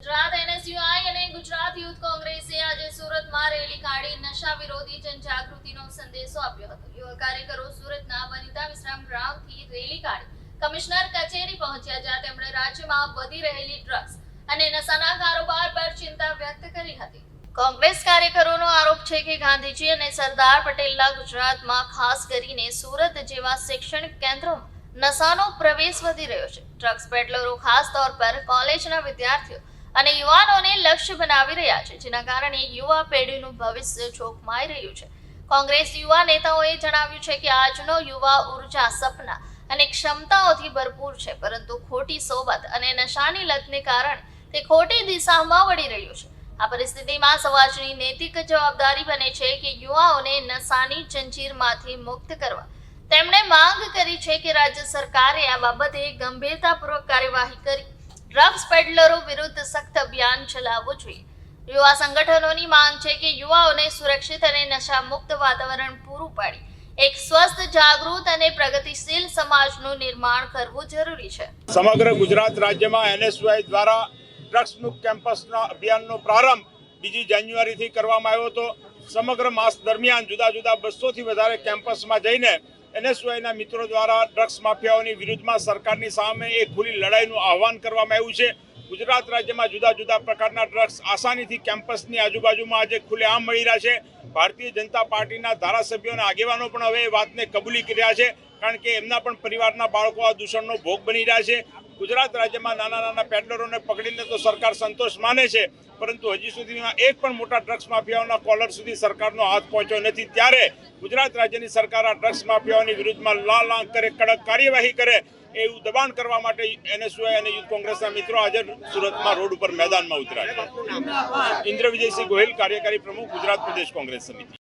Gujarat NSUI અને Gujarat youth કોંગ્રેસે આજે સુરતમાં રેલી કાઢી નશા વિરોધી જનજાગૃતિનો સંદેશો આપ્યો હતો. યુવા કાર્યકરો સુરતના વનિતા વિશ્રામ ગ્રાઉન્ડથી રેલી કાઢી. કમિશનર કચેરી પહોંચ્યા જ્યાં તેમણે રાજ્યમાં વધી રહેલી ડ્રગ્સ અને નશાના કારોબાર પર ચિંતા વ્યક્ત કરી હતી. કોંગ્રેસ કાર્યકરોનો આરોપ છે કે ગાંધીજી અને સરદાર પટેલના ગુજરાતમાં ખાસ કરીને સુરત જેવા શૈક્ષણિક કેન્દ્રોમાં નશાનો પ્રવેશ વધી રહ્યો છે. ડ્રગ્સ પેડલરો ખાસ તौर પર કોલેજના વિદ્યાર્થીઓ અને યુવાનોને લક્ષ્ય બનાવી રહ્યા છે, જેના કારણે યુવા પેઢીનું ભવિષ્ય જોખમાઈ રહ્યું છે. કોંગ્રેસ યુવા નેતાઓએ જણાવ્યું છે કે આજનો યુવા ઊર્જા સપના અને ક્ષમતાઓથી ભરપૂર છે, પરંતુ ખોટી સોબત અને નશાની લતને કારણે તે ખોટી દિશામાં વળી રહ્યું છે. આ પરિસ્થિતિમાં સમાજની નૈતિક જવાબદારી બને છે કે યુવાઓને નશાની જંજીરમાંથી મુક્ત કરવા. તેમણે માંગ કરી છે કે રાજ્ય સરકારે આ બાબતે ગંભીરતાપૂર્વક કાર્યવાહી કરી. ડ્રગ્સ પેડલરો વિરુદ્ધ સખ્ત અભિયાન ચલાવવું જોઈએ. યુવા સંગઠનોની માંગ છે કે યુવાઓને સુરક્ષિત અને નશા મુક્ત વાતાવરણ પૂરું પાડી. એક સ્વસ્થ, જાગૃત અને પ્રગતિશીલ સમાજનું નિર્માણ કરવું જરૂરી છે. સમગ્ર ગુજરાત રાજ્યમાં એનએસવાય દ્વારા ડ્રગ્સ મુક્ત કેમ્પસના અભિયાનનો પ્રારંભ બીજી જાન્યુઆરીથી કરવામાં આવ્યો હતો. સમગ્ર માસ દરમિયાન જુદા જુદા બસોથી વધારે કેમ્પસમાં જઈને એનએસયુઆઈના મિત્રો દ્વારા ડ્રગ્સ માફિયાઓની વિરુદ્ધમાં સરકારની સામે એ ખુલ્લી લડાઈનું આહવાન કરવામાં આવ્યું છે. ગુજરાત રાજ્યમાં જુદા જુદા પ્રકારના ડ્રગ્સ આસાનીથી કેમ્પસની આજુબાજુમાં આજે ખુલ્લેઆમ મળી રહ્યા છે. ભારતીય જનતા પાર્ટીના ધારાસભ્યો અને આગેવાનો પણ હવે એ વાતને કબૂલી કર્યા છે કારણ કે એમના પણ પરિવારના બાળકો આ દૂષણનો ભોગ બની રહ્યા છે. ગુજરાત રાજ્યમાં નાના નાના પેડલરોને પકડીને તો સરકાર સંતોષ માને છે પરંતુ હજી સુધીમાં એક પણ મોટા ડ્રગ્સ માફિયાઓના કોલર સુધી સરકારનો હાથ પહોંચ્યો નથી. ત્યારે ગુજરાત રાજ્યની સરકાર આ ડ્રગ્સ માફિયાઓની વિરુદ્ધમાં લાલ આંખ કરે કડક કાર્યવાહી કરે એવું દબાણ કરવા માટે એનએસયુઆઈ અને યુથ કોંગ્રેસના મિત્રો આજે સુરતમાં રોડ ઉપર મેદાનમાં ઉતર્યા છે. ઇન્દ્ર વિજયસિંહ ગોહિલ કાર્યકારી પ્રમુખ ગુજરાત પ્રદેશ કોંગ્રેસ. 그랬습니다.